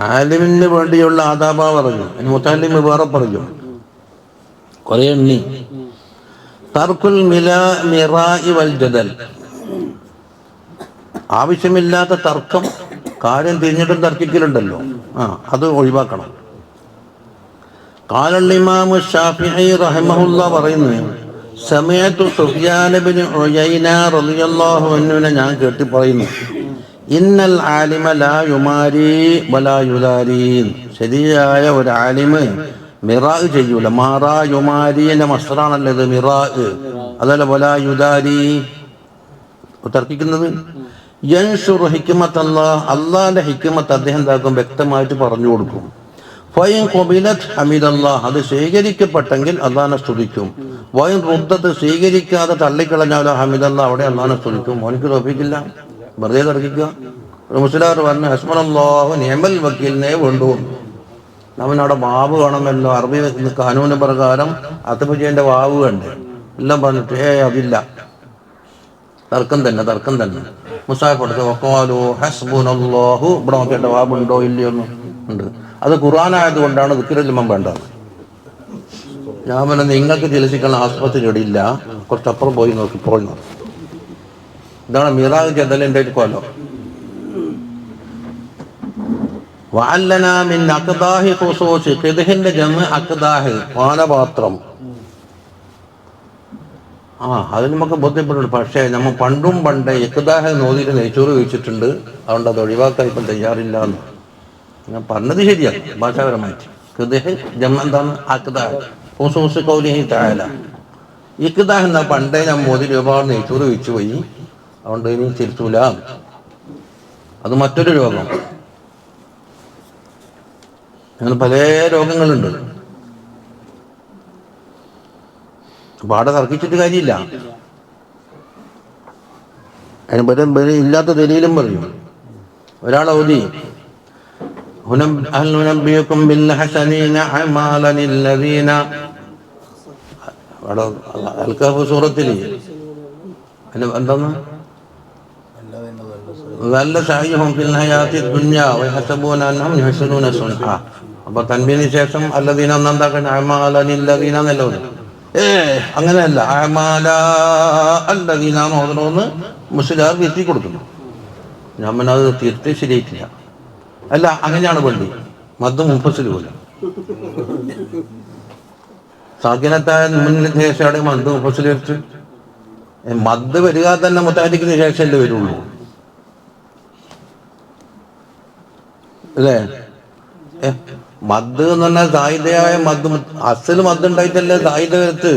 ആലിമിന് വേണ്ടിയുള്ള ആദാബ പറഞ്ഞു. അതിന് മുത്താലിം വേറെ പറഞ്ഞു. കുറെ എണ്ണി. തർക്കുൽ മില മിറായി വൽ ജദൽ. ആവശ്യമില്ലാത്ത തർക്കം കാര്യം തിരിഞ്ഞിട്ടും തർക്കിക്കലുണ്ടല്ലോ. ആ അത് ഒഴിവാക്കണം. കാലൽ ഇമാമു ഷാഫിഈ റഹിമഹുല്ല പറയുന്നു. സമയത്തു സുഫിയാനബിന് ഉയൈന റളിയല്ലാഹു അൻഹുവിനെ ഞാൻ കേട്ടി പറയുന്നു ഇന്നൽ ആലിമ ലാ യുമാരി വലാ ശരിയായ ഒരു ആലിമ് മിറാ ചെയ്യൂല. മാറാ യുമാരിന്റെ മസ്റാണല്ലോ ഇത് മിറാ. അതല്ല വലാ യുദാരി. തർക്കിക്കുന്നത്? യൻഷുർ ഹിക്കുമത്ത് അള്ളാഹ് ഹിക്കുമത്ത് അദ്ദേഹം എന്താക്കും? വ്യക്തമായിട്ട് പറഞ്ഞു കൊടുക്കും. അത് സ്വീകരിക്കപ്പെട്ടെങ്കിൽ അള്ളഹാനെ സ്തുതിക്കും. വൈൻ റുദ്ധത്ത് സ്വീകരിക്കാതെ തള്ളിക്കളഞ്ഞാലോ ഹമീദല്ല അവിടെ അള്ളഹാനെ സ്തുതിക്കും. മോനിക്ക് തോപ്പിക്കില്ല വെറുതെ തർക്കിക്കുക. മുസ്ലിം പറഞ്ഞു ഹസ്മനല്ലാഹു നിയമൽ വക്കീലിനെ വേണ്ടു. അവനവിടെ വാവ് വേണമല്ലോ അറബി കാനൂന് പ്രകാരം അത്തപ്പുജയന്റെ വാവ് കണ്ട്. എല്ലാം പറഞ്ഞിട്ട് ഏ അതില്ല. തർക്കം തന്നെ തർക്കം തന്നെ. മുസാഫ് എടുത്ത് വക്കാലു ഹസ്ബുനല്ലാഹു ഇവിടെ നോക്കേണ്ട വാവുണ്ടോ ഇല്ലയോ ഉണ്ട്. അത് ഖുർആനായതുകൊണ്ടാണ് കൊണ്ടാണ് ദിക്കിരലിമം വേണ്ടത്. ഞാൻ പറഞ്ഞ നിങ്ങൾക്ക് ചികിത്സിക്കുന്ന ആസ്പത്രി ഇവിടെ ഇല്ല കുറച്ചപ്പുറം പോയി നോക്കി നോക്കി. ഇതാണ് മിറാഗ് ജദലിന്റെ ഒരു കൊലം. അഖദാഹ് പാനപാത്രം. ആ അത് നമുക്ക് ബോധ്യപ്പെടുന്നുണ്ട്. പക്ഷേ നമ്മൾ പണ്ടും പണ്ടേ ഇഖദാഹ് നോദിയിട്ട് നെയ്ച്ചോറ് കഴിച്ചിട്ടുണ്ട്. അതുകൊണ്ട് അത് ഒഴിവാക്കാൻ ഇപ്പം തയ്യാറില്ല എന്ന് ഞാൻ പറഞ്ഞത് ശരിയാണ് ഭാഷാപരമായിട്ട്. കൃതഹ് ജമ എന്താണ്? അക്താഹ്. ഹുസൂസ് കൗലിഹി താല എന്നാ പണ്ടേ ഞാൻ മോദി രൂപ നെയ്ച്ചൂറ് വെച്ചു പോയി. അതുകൊണ്ട് ഇനി തിരുത്തൂല. അത് മറ്റൊരു രോഗം. അങ്ങനെ പല രോഗങ്ങളുണ്ട്. പാടെ തർക്കിച്ചിട്ട് കാര്യമില്ല. അതിന് പറ്റും ഇല്ലാത്ത ദലീലും പറയും. ഒരാൾ ഔദി هل ننبئكم بالحسنين أعمالا الذين അവിടെ അൽക്കാഫ് സൂറത്തിൽ എന്താണ് നല്ല സാഹിഹും ഫിൽ ഹയാത്തി ദുനിയ വയഹസബൂന അന്നഹും യഹ്സനൂന സുൻആ അപ്പൊ തൻബീന് ശേഷം അല്ലദീന എന്താക്കണം അമാലനില്ലദീന എന്നല്ലോ ഏ അങ്ങനെയല്ല അമാല അല്ലദീന ഓതണമെന്ന് മുസ്ലിയാർ തിരുത്തി കൊടുക്കുന്നു ഞാൻ പിന്നെ അത് തിരുത്തി ശരിയായിട്ടില്ല അല്ല അങ്ങനെയാണ് പള്ളി. മദ് മുപ്പസിൽ പോലെ. സാക്കിനത്തായ ശേഷമാണ് മദ് മുപ്പസിൽ വെച്ച്. മദ് വരിക തന്നെ മുത്താരിക്കുന്ന ശേഷമല്ലേ വരുള്ളൂ. അല്ലേ? മദ് എന്ന് പറഞ്ഞാൽ സായുധയായ മദ് അസൽ മദ് ഉണ്ടായിട്ടല്ലേ സായുധ വരത്ത്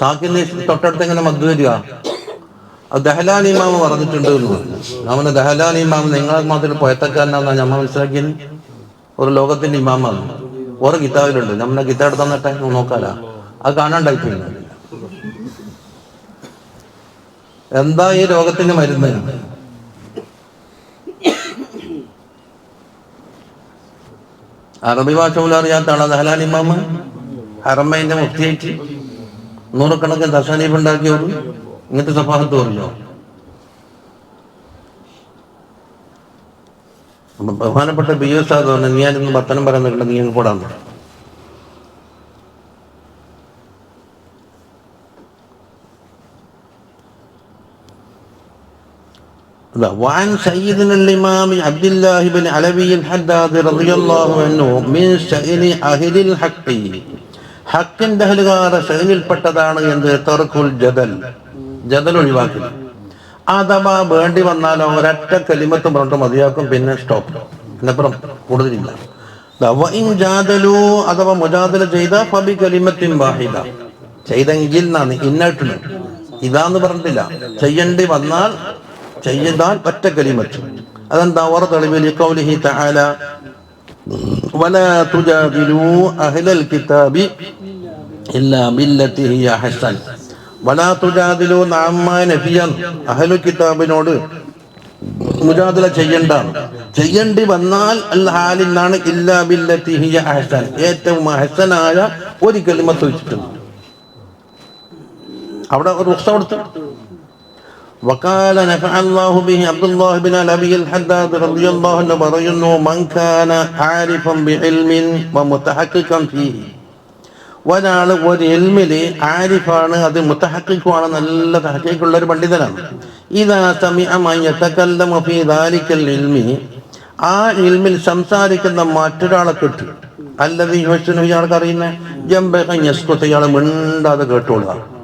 സാക്കിന് തൊട്ടടുത്ത് എങ്ങനെ മദ് വരിക? അത് ദഹലാൻ പറഞ്ഞിട്ടുണ്ട് എന്ന് പറഞ്ഞു. അവന് ദഹലാൻ ഇമാം നിങ്ങളെ മാത്രം പോയത്തക്കാരനാണെന്നാണ് നമ്മൾ മനസ്സിലാക്കിയത്? ഒരു ലോകത്തിന്റെ ഇമാമാണ്. ഓരോ കിതാബിലുണ്ട്. നമ്മളെ കിതാബ് തന്നിട്ടെ നോക്കാലാ അത് കാണാണ്ടായിട്ടില്ല എന്താ ഈ രോഗത്തിന്റെ മരുന്ന്? അറബി ഭാഷ പോലും അറിയാത്ത ആളാ ദഹലാൻ ഇമാമ? ഹറമ്മയിന്റെ മുക്തിയായിട്ട് നൂറുകണക്കിന് ദശാനീപ് ഉണ്ടാക്കിയോട് ഇങ്ങനത്തെ സഭാഹത്ത് പറഞ്ഞോ അപ്പൊ ബഹുമാനപ്പെട്ട ബി എസ് സാദ് പറഞ്ഞു നീ ആയിരുന്നു വർത്തനം പറയാൻ നിൽക്കണ്ട നീ അങ്ങ് പോടാൻ പറഞ്ഞു لا. وعن سيدنا الإمام عبد الله بن علوي الحداد رضي الله عنه من سائل أهل الحق ഹക്കിന്റെ അഹലുകാര ശൈലിയിൽപ്പെട്ടതാണ് എന്ത് തെറുക്കുൽ ജദൽ ജദൽ ഒഴിവാക്കി അഥവാ വേണ്ടി വന്നാലോ ഒരൊറ്റ കലിമത്ത് പറഞ്ഞിട്ട് മതിയാക്കും പിന്നെ സ്റ്റോപ്പ് പിന്നപ്പുറം കൂടുതലില്ല ദാ വഇൻ ജാദലു അഥവാ മുജാദല ചെയ്ത ഫബി കലിമത്തിൻ വാഹിദ ചെയ്തെങ്കിൽ എന്നാണ് ഇന്നായിട്ടുണ്ട് ഇതാന്ന് പറഞ്ഞിട്ടില്ല ചെയ്യേണ്ടി വന്നാൽ ചെയ്താൽ ഒറ്റ കലിമത്ത് അതെന്താ ഓറ തെളിവിൽ കൗലിഹി തആല ولا تجادلوا أهل الكتاب إلا بالتي هي أحسن ولا تجادلوا عما نفيا أهل കിതാബിനോട് മുജാദല ചെയ്യണ്ട ചെയ്യേണ്ടി വന്നാൽ അൽ ഹാലിന്നാണ് ഇല്ലാ ബില്ലത്തി ഹിയ അഹ്സൻ ഏറ്റവും അഹ്സനായ ഒരു കലിമത്ത് വെച്ചിട്ടുണ്ട് അവിടെ ഒരു റുക്സ കൊടുത്തു وقال نفع الله به عبد الله بن الأبي الحداد رضي الله عنه പറയുന്നു من كان عارفا بعلم ومتحققا فيه ഒരാൾ ഒരു എൽമിൽ ആരിഫാണ് അത് മുത്തഹക്കിക്കുവാണ് നല്ല തഹക്കിക്കുള്ള ഒരു പണ്ഡിതനാണ്. ഇൽമി. ആ ഇൽമിൽ സംസാരിക്കുന്ന മറ്റൊരാളെ കിട്ടും. അല്ലത് യോശനു ഇയാൾക്ക് അറിയുന്ന? ജംബസ്കുത്ത് ഇയാൾ മിണ്ടാതെ കേട്ടോളുക.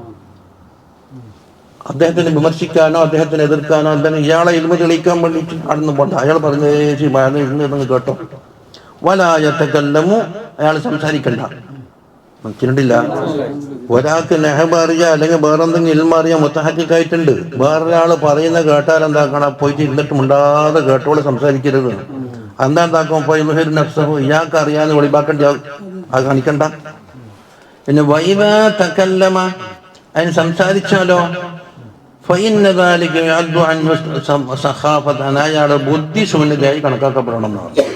അദ്ദേഹത്തിനെ വിമർശിക്കാനോ അദ്ദേഹത്തിനെ എതിർക്കാനോ അദ്ദേഹം ഇയാളെ ഇൽമ തെളിയിക്കാൻ വേണ്ടിയിട്ട് അടന്നു പോട്ടെ അയാൾ പറഞ്ഞു ഇന്ന് നിങ്ങൾ കേട്ടോ. വലായത്തക്കല്ലമു അയാൾ സംസാരിക്കണ്ട. മനസ്സിലുണ്ടില്ല ഒരാൾക്ക് നെഹബ് അറിയ അല്ലെങ്കിൽ വേറെ എന്തെങ്കിലും ഇൽമ അറിയാൻ മുത്തഹക്കിക്കായിട്ടുണ്ട്. വേറൊരാൾ പറയുന്ന കേട്ടാൽ എന്താക്കണം? പോയിട്ട് ഇരുന്നിട്ട് മുണ്ടാതെ കേട്ടോളെ സംസാരിക്കരുത്. എന്താ എന്താക്കും? പോയി നഫ്സഹു ഇയാൾക്ക് അറിയാന്ന് വെളിവാക്കേണ്ട അത് കാണിക്കണ്ട. പിന്നെ വൈവ തക്കല്ലമ അതിന് സംസാരിച്ചാലോ? ഫൈനദാലിക്ക് അയാളെ ബുദ്ധിശൂന്യതയായി കണക്കാക്കപ്പെടണം എന്നാണ്.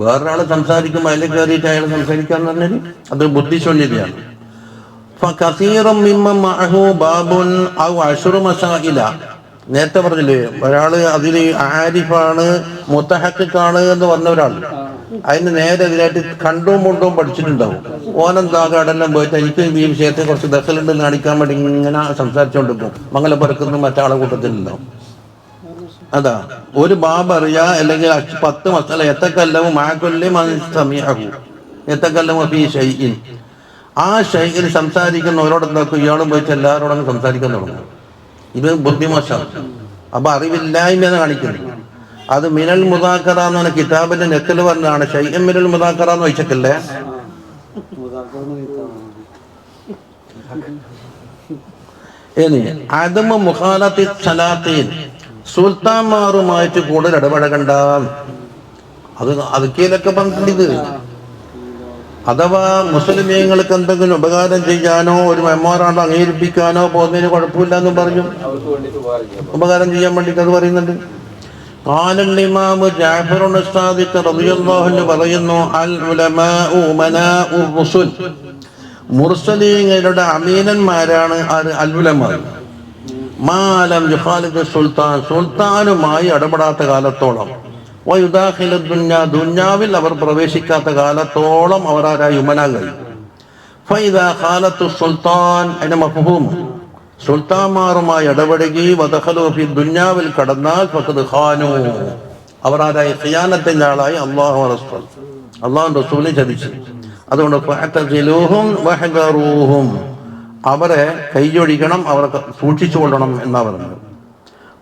വേറൊരാൾ സംസാരിക്കുമ്പോൾ അതിൽ കയറിയിട്ട് അയാൾ സംസാരിക്കാന്ന് പറഞ്ഞാൽ അത് ബുദ്ധിശൂന്യതയാണ്. നേരത്തെ പറഞ്ഞില്ലേ ഒരാൾ അതിൽ ആരിഫാണ് മുത്തഹക്കാണ് എന്ന് പറഞ്ഞ ഒരാൾ അതിന് നേരെ എതിരായിട്ട് കണ്ടും മുണ്ടും പഠിച്ചിട്ടുണ്ടാവും. ഓനെന്താകെ അടെല്ലാം പോയിട്ട് എനിക്ക് ഈ വിഷയത്തെ കുറച്ച് ദസലുണ്ട് കാണിക്കാൻ വേണ്ടി ഇങ്ങനെ സംസാരിച്ചുകൊണ്ടിരിക്കും മംഗലപുരക്കുന്ന മറ്റാളെ കൂട്ടത്തിലുണ്ടാവും. അതാ ഒരു ബാബ് അറിയാ അല്ലെങ്കിൽ പത്ത് മസല എത്തക്കല്ലവും മാക്കൊല്ലി സമീഹു എത്തക്കല്ലവും ഫീ ഷൈഇൻ. ആ ഷൈഇൽ സംസാരിക്കുന്നവരോട് എന്താക്കും ഇയാളും പോയിട്ട് എല്ലാവരോടും സംസാരിക്കാൻ തുടങ്ങും. ഇത് ബുദ്ധിമോശമാണ് അപ്പൊ അറിവില്ലായ്മ എന്ന് കാണിക്കുന്നു അത് മിനൽ മുതാക്കറ എന്ന് പറഞ്ഞ കിതാബിന്റെ നെത്തിൽ പറഞ്ഞതാണ്. ഷൈഅൻ മിനൽ മുതാക്കറ എന്ന് വെച്ചിട്ടില്ലേ ഇനി അതും മുഖാലത്തി സുൽത്താൻമാരുമായിട്ട് കൂടുതൽ ഇടപഴകണ്ട അത് അതുക്കിയിലൊക്കെ പറഞ്ഞിട്ടുണ്ട് അഥവാ മുസ്ലിമീങ്ങൾക്ക് എന്തെങ്കിലും ഉപകാരം ചെയ്യാനോ ഒരു മെമ്മോറാണ്ട് അംഗീകരിപ്പിക്കാനോ പോകുന്നതിന് കുഴപ്പമില്ല എന്ന് പറഞ്ഞു. ഉപകാരം ചെയ്യാൻ വേണ്ടിട്ട് അത് പറയുന്നുണ്ട്. കാലല്ലിമാമ് ജാഫറുൻ പറയുന്നു ഉലമാ ഉമനാ മുർസലീങ്ങളുടെ അമീനന്മാരാണ് അൽ ഉലമാ. മാലം സുൽത്താൻ സുൽത്താനുമായി ഇടപെടാത്ത കാലത്തോളം. വയുദാഹില ദുന്യാ ദുന്യാവിൽ അവർ പ്രവേശിക്കാത്ത കാലത്തോളം അവർ ഉമനാകായി ഫൈദ ഖാലത്തു സുൽത്താൻ സുൽത്താൻമാറുമായി ഇടപെടുകയും വദഖലു ദുന്യാവിൽ കടന്നാൽ ഖാനു. അവർ ആരായി ഖിയാനത്തിന്റെ ആളായി അള്ളാഹു റസൂൽ. അള്ളാഹു റസൂലിനെ ചതിച്ചു. അതുകൊണ്ട് അവരെ കൈയൊഴിക്കണം അവരെ സൂക്ഷിച്ചു കൊള്ളണം എന്നാ പറഞ്ഞത്.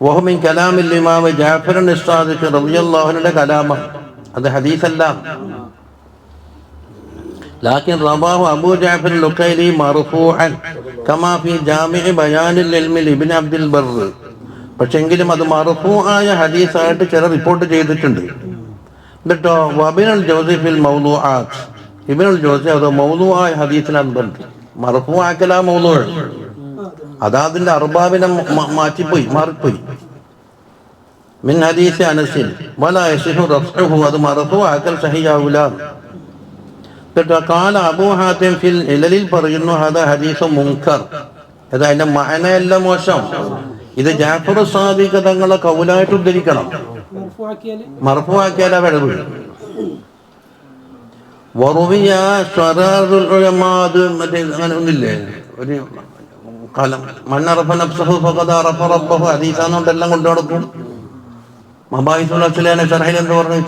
വഹമിൻ കലാമിൽ ഇമാവ് ജാഫിറൻ ഇസ്താദിഖ് റബിയല്ലാഹുനുടെ കലാമം. അത് ഹദീസല്ല. ലാക്കിൻ റബാഹു അബൂ ജാഫിർ ലുക്കൈലി മർഫൂഅൻ കമാ ഫി ജാമിഇ ബയാനിൽ ഇൽമിൽ ഇബ്ൻ അബ്ദുൽ ബർറ് പക്ഷെങ്കിലും അത് മർഫൂആയ ഹദീസായിട്ട് ചില റിപ്പോർട്ട് ചെയ്തിട്ടുണ്ട്. എന്നിട്ടോ വബിനുൽ ജോസഫിൽ മൗലു ആ ഇബിനുൽ ജോസിഫ് അത് മൗലു ആയ ഹദീസിനാണ് ബന്ധം ആക്കല മൗലു അതാ അതിന്റെ അർബാബിനെ മാറ്റിപ്പോയി മാറിപ്പോയി. മിൻ ഹദീസ് അനസിൽ വല യസിഹു റഫ്ഉഹു അത് മറഫു ആക്കൽ സഹിയാവൂല. കേട്ടോ കാല അബൂ ഹാത്തിം ഫിൽ ഇലലിൽ പറയുന്നു ഹദ ഹദീസ് മുൻകർ. അത് അതിന്റെ മഹനയല്ല മോശം. ഇത് ജാഫർ സാദിഖ് തങ്ങളെ കൗലായിട്ട് ഉദ്ധരിക്കണം. മർഫുആക്കിയാൽ മറഫു വിടവ് വറുവിയ ഉലമാ അത് മറ്റേ അങ്ങനെ ഒന്നില്ലേ? ഒരു കാലം. മണ്ണറഫ നഫ്സഹു കൊണ്ടു നടക്കും.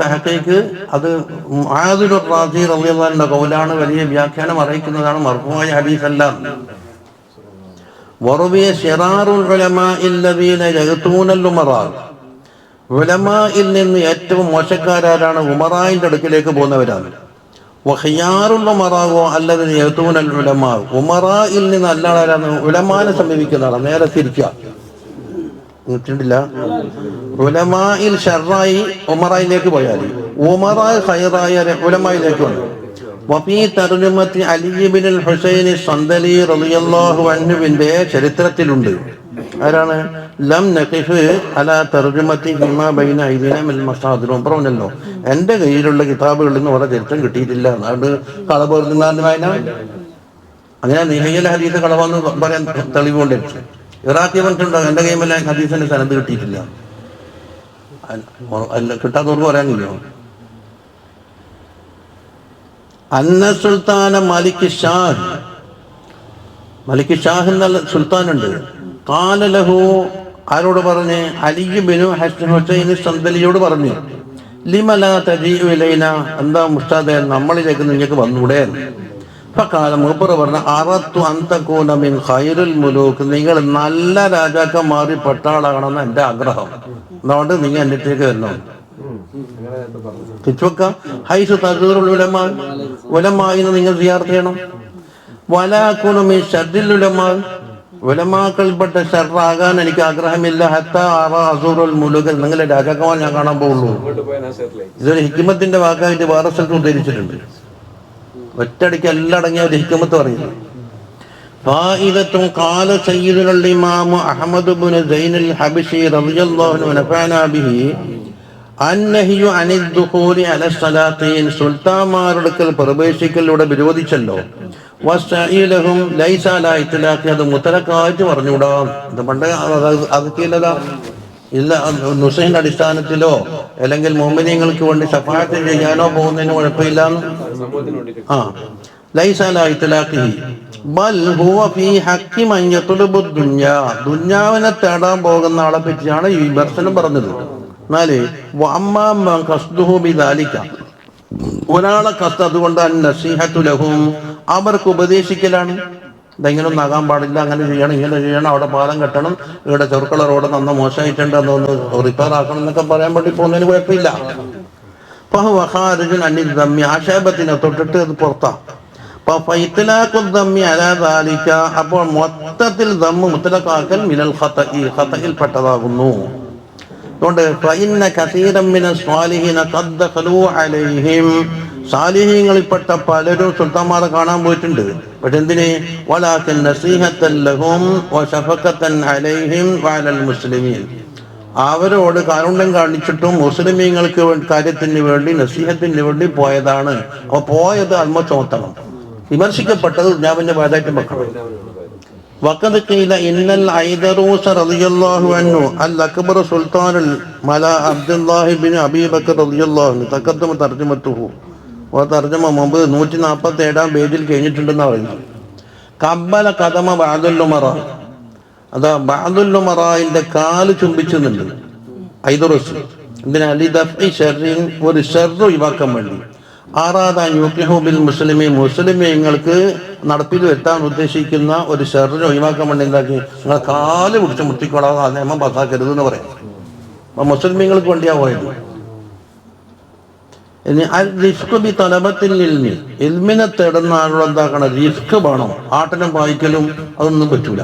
തഹക്കീക്ക് അത് കൗലാണ് വലിയ വ്യാഖ്യാനം അറിയിക്കുന്നതാണ് മർഭമായ ഹദീസല്ല. ഉലമായിൽ നിന്ന് ഏറ്റവും മോശക്കാരാണ് ഉമറായിന്റെ അടുക്കിലേക്ക് പോകുന്നവരാണ്. വഹിയാറുള്ള മറാവോ അല്ലതിന് എഴുത്തൂനൽ ഉലമാ. ഉമറായിൽ നിന്ന് അല്ലാതാണ് ഉലമാനെ സമീപിക്കുന്നതാണ്. നേരെ തിരിക്കുക കിട്ടില്ല ഉലമായിൽ ഷർറായി ഉമറായിലേക്ക് പോയാൽ ഉമറായി ഹൈറായ ഉലമായിലേക്ക് വന്നു. വഫീ തർജുമത്തി അലിബിനുൽ ഹുസൈൻ സന്തലി റളിയല്ലാഹു അൻഹുവിന്റെ ചരിത്രത്തിലുണ്ട്. ആരാണ്? ലം നഖിഫ് അല തർജുമത്തി ഹിമ ബൈന ഐദിന മിൽ മസാദിർ പറഞ്ഞല്ലോ എന്റെ കയ്യിലുള്ള കിതാബുകളിൽ നിന്ന് ഓരോ ചരിത്രം കിട്ടിയിട്ടില്ല. അതുകൊണ്ട് കളപോർന്നാണ് വായന അങ്ങനെ നിഹയൽ ഹദീസ് കളവെന്ന് പറയാൻ തെളിവുകൊണ്ട് ഇറാഖി പറഞ്ഞിട്ടുണ്ടോ എന്റെ കയ്യിൽ ഹദീസിന്റെ സ്ഥലത്ത് കിട്ടിയിട്ടില്ല. അല്ല- കിട്ടാത്തവർക്ക് പറയാനില്ലോ അന്ന സുൽത്താന മലിക് ഷാഹ്. മലിക് ഷാഹ് എന്നുള്ള സുൽത്താനുണ്ട്. കാലലഹു ആരോട് പറഞ്ഞ്? അലിയു ബിനു ഹസൻ ഹുസൈൻ സന്തലിയോട് പറഞ്ഞു. ലിമല തജീവിലൈന എന്താ മുഷ്ടാദ നമ്മളിലേക്ക് നിങ്ങൾക്ക് വന്നൂടെ? കാലം മൂപ്പർ പറഞ്ഞ അറത്തു അന്തക്കൂന മിൻ ഖൈറുൽ മുലൂക്ക്. നിങ്ങൾ നല്ല രാജാക്കന്മാരി പെട്ടാളാകണമെന്ന് എന്റെ ആഗ്രഹം. അതുകൊണ്ട് നിങ്ങൾ എന്നിട്ടേക്ക് വരണം തിച്ചുവക്ക ഹൈസു തസൂറുൽ ഉലമാ. ഉലമായിന്ന് നിങ്ങൾ സിയാർത്ത് ചെയ്യണം. വലാക്കുണമി ഷർദിൽ ഉലമ. ഉലമാക്കൾപ്പെട്ട ഷർറാകാൻ എനിക്ക് ആഗ്രഹമില്ല. ഹത്ത അസൂറുൽ മുലുകൽ നിങ്ങളെ രാജാക്കന്മാർ ഞാൻ കാണാൻ പോകുള്ളൂ. ഇതൊരു ഹിക്കിമത്തിന്റെ വാക്കായിട്ട് വേറെ സ്ഥലത്ത് ഉദ്ധരിച്ചിട്ടുണ്ട്. ഒറ്റടിക്ക് എല്ലാം അടങ്ങിയ ഒരു ഹിക്കിമത്ത് പറയുന്നു. അന്നഹിയു അനിൽ അല സലാത്തീൻ. സുൽത്താൻമാരുടെ പ്രവേശിക്കലിലൂടെ വിരോധിച്ചല്ലോ. വസ്തഈലഹും ലൈസ അത് മുത്തലക്കായിട്ട് പറഞ്ഞുകൂടാ. ഇത് പണ്ട് അതൊക്കെയില്ലതാ ഇല്ല നുസൈന്റെ അടിസ്ഥാനത്തിലോ അല്ലെങ്കിൽ മോമിനിയങ്ങൾക്ക് വേണ്ടി സഫായത്തിന് ചെയ്യാനോ പോകുന്നതിന് കുഴപ്പമില്ല. ആ. ലൈസ ഹുവ ഫീ ദുനിയാവിനെ തേടാൻ പോകുന്ന ആളെ പറ്റിയാണ് ഈ ദർശനം പറഞ്ഞത്. എന്നാൽ ഒരാളെ കത്ത് അതുകൊണ്ട് നസീഹത്തുലഹും അവർക്ക് ഉപദേശിക്കലാണ്. ഇതെങ്ങനെ ഒന്നും ആകാൻ പാടില്ല. അങ്ങനെ ചെയ്യണം ഇങ്ങനെ ചെയ്യണം. അവിടെ പാലം കെട്ടണം. ഇവിടെ ചെറുക്കള റോഡ് നന്ന മോശമായിട്ടുണ്ട്. അതൊന്ന് റിപ്പയർ ആക്കണം എന്നൊക്കെ പറയാൻ വേണ്ടി പോകുന്നതിന് കുഴപ്പമില്ല. ആക്ഷേപത്തിനെ തൊട്ടിട്ട് അത് പുറത്താണ് അപ്പോൾ മൊത്തത്തിൽ ദമ്മ് മുത്തലക്കാക്കൽ മിനൽ ഖതഇൽ പെട്ടതാകുന്നു അതുകൊണ്ട് സാലിഹ്യങ്ങളിൽപ്പെട്ട പലരും സുൽത്താന്മാരെ കാണാൻ പോയിട്ടുണ്ട്. പക്ഷെ എന്തിന്? അലൈഹിം മുസ്ലിമീൻ. അവരോട് കാരുണ്യം കാണിച്ചിട്ടും മുസ്ലിമീങ്ങൾക്ക് കാര്യത്തിന് വേണ്ടി നസീഹത്തിന് വേണ്ടി പോയതാണ്. അപ്പൊ പോയത് അൽമ ചോത്തണം വിമർശിക്കപ്പെട്ടത് പിന്നെ ഭാഗമായിട്ട് വെക്കണം. നാൽപ്പത്തി ഏഴാം പേജിൽ കഴിഞ്ഞിട്ടുണ്ടെന്ന് പറയുന്നത്. കബല കഥമ ബാദുല്ലുമറ അതാ ബാദുല്ലുമറായിന്റെ കാൽ ചുംബിച്ചെന്നുണ്ട് ഐദറുസ്. ഷർറിൻ ഒരു ഷെർ ഒഴിവാക്കാൻ വേണ്ടി. ആറാത യുക്യഹുബിൽ മുസ്ലിമീ മുസ്ലിമീങ്ങൾക്ക് നടപ്പിൽ വരുത്താൻ ഉദ്ദേശിക്കുന്ന ഒരു ഷെറിനെ ഒഴിവാക്കാൻ വേണ്ടി എന്താക്കി? നിങ്ങൾ കാൽ പിടിച്ച് മുട്ടിക്കൊള്ളാതെ ആ നിയമം പാസ്സാക്കരുത് എന്ന് പറയും. അപ്പൊ മുസ്ലിമീങ്ങൾക്ക് വേണ്ടിയാ പോയത്. ഇനി അൽ റിസ്ക് ബി തലബത്തിൽ ഇൽമി. ഇൽമിനെ തേടുന്ന ആളുകൾ എന്താക്കണം? റിസ്ക് വേണം. ആട്ടനും വായിക്കലും അതൊന്നും പറ്റൂല.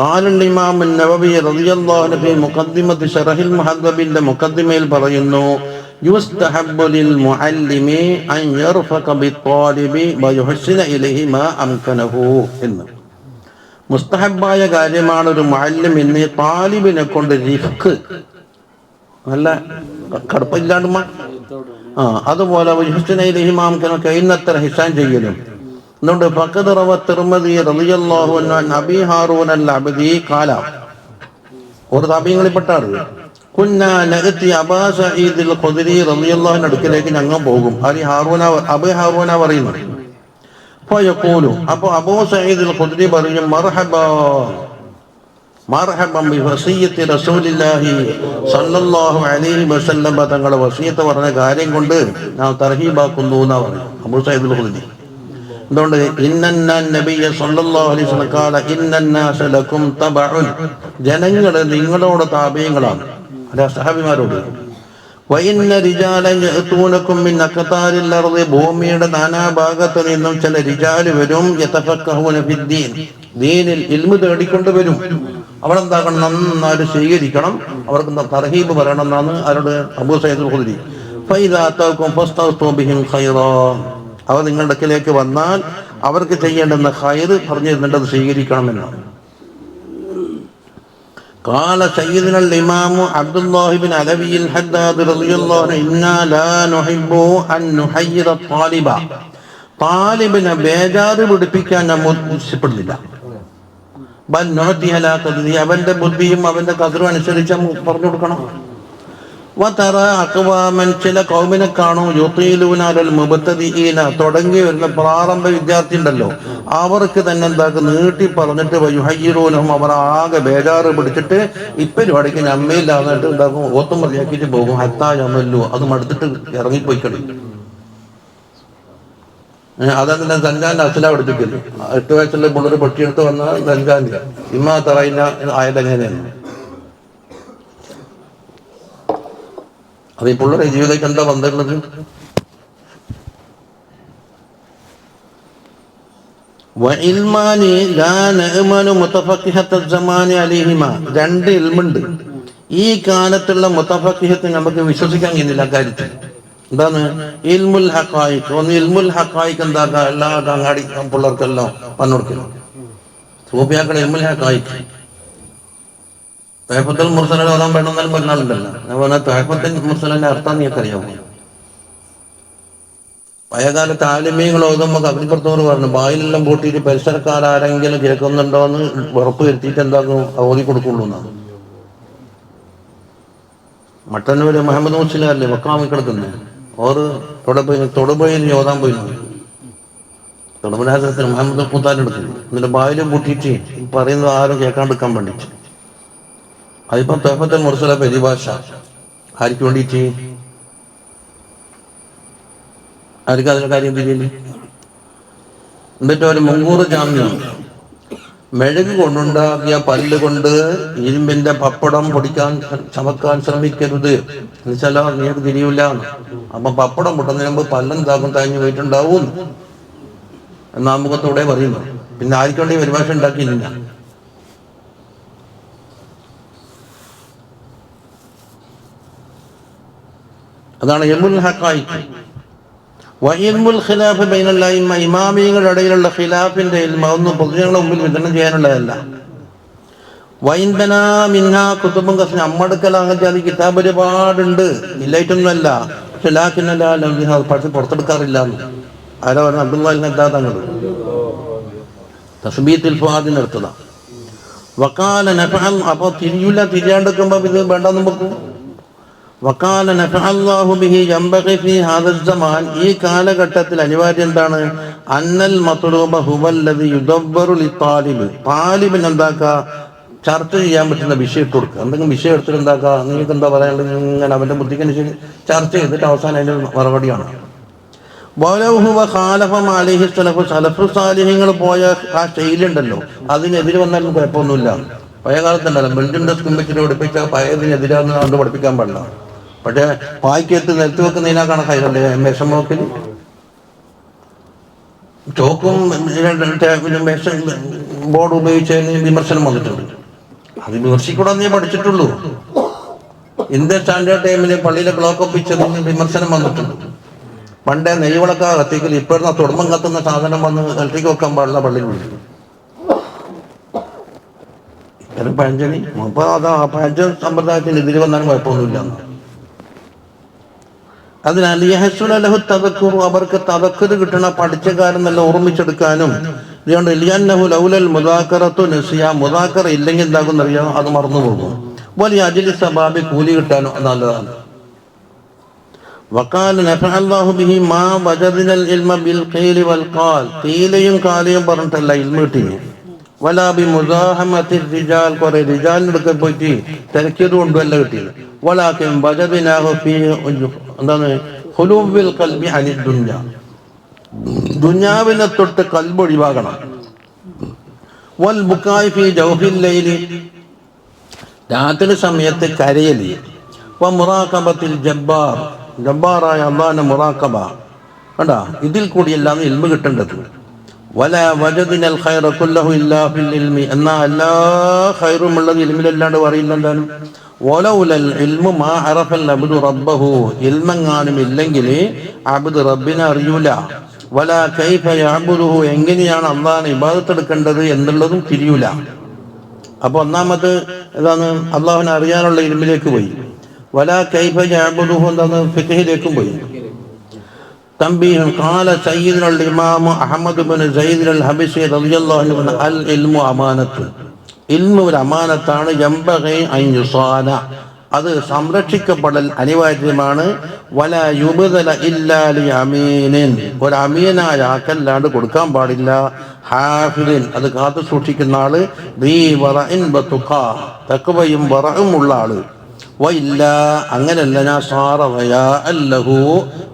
കാലുണ്ടിമാമിൻ നബബി റളിയല്ലാഹു അൻഹു മുഖദ്ദിമത്ത് ഷറഹിൽ മുഹദ്ദബിന്റെ മുഖദ്ദിമയിൽ പറയുന്നു يستحب للمعلم أن يرفق بالطالب ويحسن إليه ما أمكنه എന്ന് മുസ്തഹബായ കാര്യമാണ് ഒരു മുഅല്ലിമിന് താലിബിനെ കൊണ്ട് റിഫ്ക് നല്ല കടുപ്പില്ലാണ്ട് മ- ആ അതുപോലെ ഹിസ്റ്റിനയിലിഹിമാംക്കനും കഴിയുന്നത്ര ഹിസാൻ ചെയ്യലും അതുകൊണ്ട് ഫഖദ് റവ തിർമദി റളിയല്ലാഹു അൻഹു അൻ അബീ ഹാറൂൻ അൽ അബ്ദി ഖാല ഒരു താപീയങ്ങളിൽപ്പെട്ടാണ് കുന്ന സഈദ് അൻഹു അടുക്കലേക്ക് ഞങ്ങൾ പോകും. അലി ഹാറൂന അബൂ ഹാറൂന പറയുന്നു. ഫയഖൂലു. അപ്പോൾ അബൂ സഈദ് ഖുദരി പറയും അലൈഹി വസല്ലം തങ്ങളുടെ വസീയത്ത് പറഞ്ഞ കാര്യം കൊണ്ട് ഞാൻ തർഹീബാക്കുന്നു എന്നാ പറഞ്ഞു. അബൂ സഈദുൽ ഖുദരി. തബഉൻ. ജനങ്ങൾ നിങ്ങളോട് താപയങ്ങളാണ്. സഹാബിമാരോട്. ഭൂമിയുടെ നാനാഭാഗത്ത് നിന്നും ചില റിജാൽ വരും. ദീനിൽ ഇൽമു തേടിക്കൊണ്ട് വരും. അവരെന്താക്കണം നന്നായിട്ട് സ്വീകരിക്കണം. അവർക്ക് തർഹീബ് പറയണം എന്നാണ് അവരോട് അബൂ സൈദ് അവ നിങ്ങളുടെ അടുക്കിലേക്ക് വന്നാൽ അവർക്ക് ചെയ്യേണ്ടുന്ന ഖൈർ പറഞ്ഞു അത് അത് സ്വീകരിക്കണമെന്നാണ്. قال سيدنا الإمام عبد الله بن علوي الحداد رضي الله عنه إنا لا نحب أن نحير الطالب طالبنا بيجار بدبك أن نمت പിടിപ്പിക്കാൻ നമ്മൾ ഉദ്ദേശപ്പെടുന്നില്ല ബൻ നോട്ടിഹലാത്തത് അവന്റെ ബുദ്ധിയും അവന്റെ കതിരും അനുസരിച്ച് പറഞ്ഞു കൊടുക്കണം അക്വാമൻ ചില കൗമിനെ കാണും. യുത്തീലൂനാലൽ മുബത്തദീന തുടങ്ങി വരുന്ന പ്രാരംഭ വിദ്യാർത്ഥി ഉണ്ടല്ലോ. അവർക്ക് തന്നെ എന്താക്കും നീട്ടി പറഞ്ഞിട്ട് വയുഹയ്യൂനും അവർ ആകെ ബേജാറ് പിടിച്ചിട്ട് ഇപ്പൊ പരിപാടിക്ക് നമ്മയില്ലാന്നിട്ട് ഉണ്ടാക്കും ഓത്തും മതിയാക്കിയിട്ട് പോകും. ഹത്താ ഞമ്മല്ലു അത് മടുത്തിട്ട് ഇറങ്ങിപ്പോയി കളിക്കും അതങ്ങനെ തൻകാന്റെ അസല പഠിപ്പിക്കുന്നു എട്ട് വയസ്സുള്ള പിള്ളേർ പൊട്ടിയെടുത്ത് വന്ന തൻകാന്റെ ഇമ്മ തറയില്ല ആയതെങ്ങനെയാണ് ഈ പിള്ളേരെ ജീവിതത്തിൽ എന്താ വന്നിട്ടുള്ളത്? രണ്ട് ഇൽമുണ്ട്. ഈ കാലത്തുള്ള മുതഫഖിഹത്ത് നമുക്ക് വിശ്വസിക്കാൻ കഴിയുന്നില്ല കാര്യത്തിൽ. എന്താണ്? ഇൽമുൽ ഹക്കായിക്ക് ഒന്ന് ഇൽമുൽ ഹക്കായിക്ക് എന്താക്കാം എല്ലാ അങ്ങാടി പിള്ളേർക്കെല്ലാം പറഞ്ഞു കൊടുക്കുന്നു സൂഫിയാക്കൾ ഇൽമുൽ ഹഖായിഖ്. തേഫത്തുൽ മുർസലിനെ ഓതാൻ വേണമെന്നാലും പറഞ്ഞാലുണ്ടല്ലോ ഞാൻ പറഞ്ഞ തേഫത്തുൽ മുർസലിന്റെ അർത്ഥം നീക്കറിയാമോ പഴയകാലത്ത് ആലിമീങ്ങൾ ഓതുമ്പോൾ അഗ്നിപ്പുറത്തോട് പറഞ്ഞു ബായിലെല്ലാം പൂട്ടിയിട്ട് പരിസരക്കാരെങ്കിലും കേൾക്കുന്നുണ്ടോ എന്ന് ഉറപ്പ് വരുത്തിയിട്ട് എന്താക്കും ഓതി കൊടുക്കുള്ളൂ എന്നാണ്. മട്ടന്നൂര് മുഹമ്മദ് മുസ്ലിമല്ലേ വക്രാമി കിടക്കുന്നത് ഓറ് തൊടുപോയി തൊടുപോയി ഓതാൻ പോയി തൊടുപുരാസത്തിന് മുഹമ്മദ് കൂത്താലെടുക്കുന്നു എന്നിട്ട് ബായിലും പൂട്ടിയിട്ട് പറയുന്നത് ആരും കേൾക്കാണ്ടിരിക്കാൻ വേണ്ടിയിട്ട്. അതിപ്പം തേഫത്തൽ മുർസല പരിഭാഷ ആർക്ക് വേണ്ടിയിട്ട് ആർക്ക് അതിന് കാര്യം തിരിയില്ല എന്നിട്ട് ഒരു മുങ്ങൂറ് ജാമ്യം മെഴുക് കൊണ്ടുണ്ടാക്കിയ പല്ല് കൊണ്ട് ഇരുമ്പിന്റെ പപ്പടം പൊടിക്കാൻ ചമക്കാൻ ശ്രമിക്കരുത് എന്നുവെച്ചാൽ നീക്ക് തിരിയില്ല അപ്പൊ പപ്പടം പൊട്ടുന്നതിന് മുമ്പ് പല്ലെന്താക്കും തഴഞ്ഞു പോയിട്ടുണ്ടാവും എന്ന് ആമുഖത്തോടെ പറയുന്നു പിന്നെ ആർക്കുവേണ്ടി പരിഭാഷ ഉണ്ടാക്കിയില്ല അതാണ് എമുൽ ഹക്കായി ഖിലാഫ് ബൈനല്ല ഇമ്മ ഇമാമിയങ്ങളുടെ ഇടയിലുള്ള ഖിലാഫിന്റെ ഇൽമ ഒന്നും പൊതുജനങ്ങളുടെ മുമ്പിൽ വിതരണം ചെയ്യാനുള്ളതല്ല. വൈൻബന മിന്ന കുത്തുബും കസ് അമ്മടുക്കൽ അങ്ങനത്തെ അത് കിതാബ് ഒരുപാടുണ്ട്. ഇല്ലായിട്ടൊന്നുമല്ല. പക്ഷെ ലാക്കിനല്ല പഠിച്ച് പുറത്തെടുക്കാറില്ല ആരാ പറഞ്ഞ അബ്ദുള്ള എന്താ തങ്ങൾ തസ്ബീത്തിൽ ഫുഹാദിന് നിർത്തുക വക്കാല നഫഅൽ അപ്പോൾ തിരിയില്ല തിരിയാണ്ടെടുക്കുമ്പോൾ ഇത് വേണ്ടെന്ന് വെക്കും വക്കാല നഫഅല്ലാഹു ബിഹി യംബഗി ഫീ ഹാദൽ സമാൻ ഈ കാലഘട്ടത്തിൽ അനിവാര്യം എന്താണ്? അന്നൽ മത്ലൂബ ഹുവല്ലദി യുദബ്ബറു ലിത്താലിബ് താലിബിന് എന്താക്ക? ചർച്ച ചെയ്യാൻ പറ്റുന്ന വിഷയം കൊടുക്കുക. എന്തെങ്കിലും വിഷയം എടുത്തിട്ട് എന്താക്കുക നിങ്ങൾക്ക് എന്താ പറയാനുള്ളത്? ഇങ്ങനെ അവന്റെ ബുദ്ധിക്കനുസരിച്ച് ചർച്ച ചെയ്തിട്ട് അവസാനം അതിന്റെ മറുപടിയാണ്. സലഫു സാലിഹ്യങ്ങൾ പോയ ആ ശൈലിയുണ്ടല്ലോ. അതിനെതിരെ വന്നാലും കുഴപ്പമൊന്നുമില്ല. പഴയ കാലത്തുണ്ടല്ലോ. ബിൽഡിംഗ് ഡെസ്കും വെച്ചിട്ട് പഠിപ്പിച്ച പഴയതിനെതിരാന്ന് കണ്ട് പഠിപ്പിക്കാൻ പാടില്ല. പക്ഷേ വായിക്കത്ത് നിലത്ത് വെക്കുന്നതിനാ കണക്കായിട്ടുണ്ട് മേശം നോക്കിൽ ചോക്കും ബോർഡ് ഉപയോഗിച്ചതിന് വിമർശനം വന്നിട്ടുണ്ട്. അത് വിമർശിക്കൂടാന്നേ പഠിച്ചിട്ടുള്ളൂ. ഇന്ത്യൻ സ്റ്റാൻഡേർഡ് ടൈമിൽ പള്ളിയിലെ ബ്ലോക്ക് ഒപ്പിച്ചതിന് വിമർശനം വന്നിട്ടുണ്ട്. പണ്ടേ നെയ്വിളക്ക കത്തിക്കൽ ഇപ്പോഴുന്ന തുടമ്പം കത്തുന്ന സാധനം വന്ന് ഇലക്ട്രിക് വെക്കാൻ പാടില്ല പള്ളിയിൽ ഇത്തരം പഴഞ്ചണി അപ്പൊ അതാ പഴഞ്ചൻ സമ്പ്രദായത്തിന് എതിരെ വന്നാലും കുഴപ്പമൊന്നുമില്ല അതിനാൽ യഹസുലഹു തവക്കുറു അവർക്ക് തവക്കുത് കിട്ടണ പഠിച്ച കാര്യം നല്ല ഓർമ്മിച്ചെടുക്കാനും അതുകൊണ്ട് ഇലിയാന്നഹു ലൗലൽ മുതാക്കറത്തു നസിയ മുദാക്കറ ഇല്ലെങ്കിൽ എന്താകും അറിയാം അത് മറന്നു പോകും പോലെ അജിലി സബാബി കൂലി കിട്ടാനും നല്ലതാണ്. വക്കാൽ ബിഹി മാ ഇൽമ ബിൽ വൽ ഖാൽ കാലയും പറഞ്ഞിട്ടല്ല ഇൽമ കിട്ടിഞ്ഞ് വലാ മുസാഹമത്തിൽ മുസാഹമത്തി റിജാൽ കുറെ റിജാലിനടുക്കെ പോയിട്ട് തിരക്കിയത് കൊണ്ടുമല്ല കിട്ടിയത്. വലാക്കും എന്താണ്? ദുനിയാവിനെ തൊട്ട് കൽബ് വൽ ബുക്കായി ഫി ജൗഹിൽ ലൈലി. രാത്രി സമയത്ത് കരയലി. വ മുറാക്കബത്തിൽ ജബ്ബാർ. ജബ്ബാറായ അള്ളാഹിന്റെ മുറാക്കബ കണ്ടാ? ഇതിൽ കൂടിയല്ലാന്ന് ഇൽമ കിട്ടേണ്ടത്. എന്നാ എല്ലാ ഖൈറും ഉള്ളത് ഇൽമിലല്ലാണ്ട് റബ്ബഹു. ഇൽമെങ്ങാനും ഇല്ലെങ്കിൽ അബ്ദ് റബ്ബിനെ അറിയൂല. വല കൈഫ യഅബുദുഹു എങ്ങനെയാണ് അള്ളാഹിനെ ഇബാദത്ത് എടുക്കേണ്ടത് എന്നുള്ളതും തിരിയൂല. അപ്പൊ ഒന്നാമത് എന്താണ് അള്ളാഹുവിനെ അറിയാനുള്ള ഇൽമിലേക്ക് പോയി. വല കൈഫ യഅബുദുഹു എന്താണ്? ഫിഖഹിലേക്കും പോയി. തമ്പിയും കാല സയ്യിദിനുൽ ഇമാമു അഹമ്മദ് ബിൻ സയ്യിദിനുൽ ഹബിസ് റളിയല്ലാഹു അൻഹു അൽ ഇൽമു അമാനത്ത്. ഇൽമു ഒരു അമാനത്താണ് അത് സംരക്ഷിക്കപ്പെടൽ അനിവാര്യമാണ്. വല യുബല ഇല്ലാലി അമീനിൻ. ഒരു അമീനായ ആക്കല്ലാണ്ട് കൊടുക്കാൻ പാടില്ല. ഹാഫിദിൻ അത് കാത്തു സൂക്ഷിക്കുന്ന ആൾ. ബീ വറവും ഉള്ള ആൾ. വയില്ല അങ്ങനല്ല ഞാൻ സാറവയാ അല്ലഹു.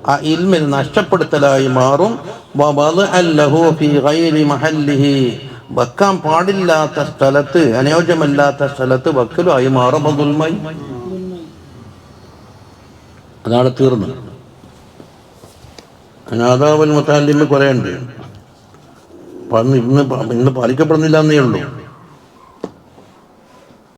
ആ ഇൽമിൽ നഷ്ടപ്പെടുത്തലായി മാറും. അല്ലഹു ഫി ഗൈരി മഹല്ലിഹി. വെക്കാൻ പാടില്ലാത്ത സ്ഥലത്ത് അനുയോജ്യമല്ലാത്ത സ്ഥലത്ത് വക്കലുമായി മാറും അതുൽമായി അതാണ് തീർന്നു. അനാഥാവൽ മുത്താലിമ് കുറേ ഉണ്ട് ഇന്ന് ഇന്ന് പാലിക്കപ്പെടുന്നില്ല എന്നേ ഉള്ളൂ.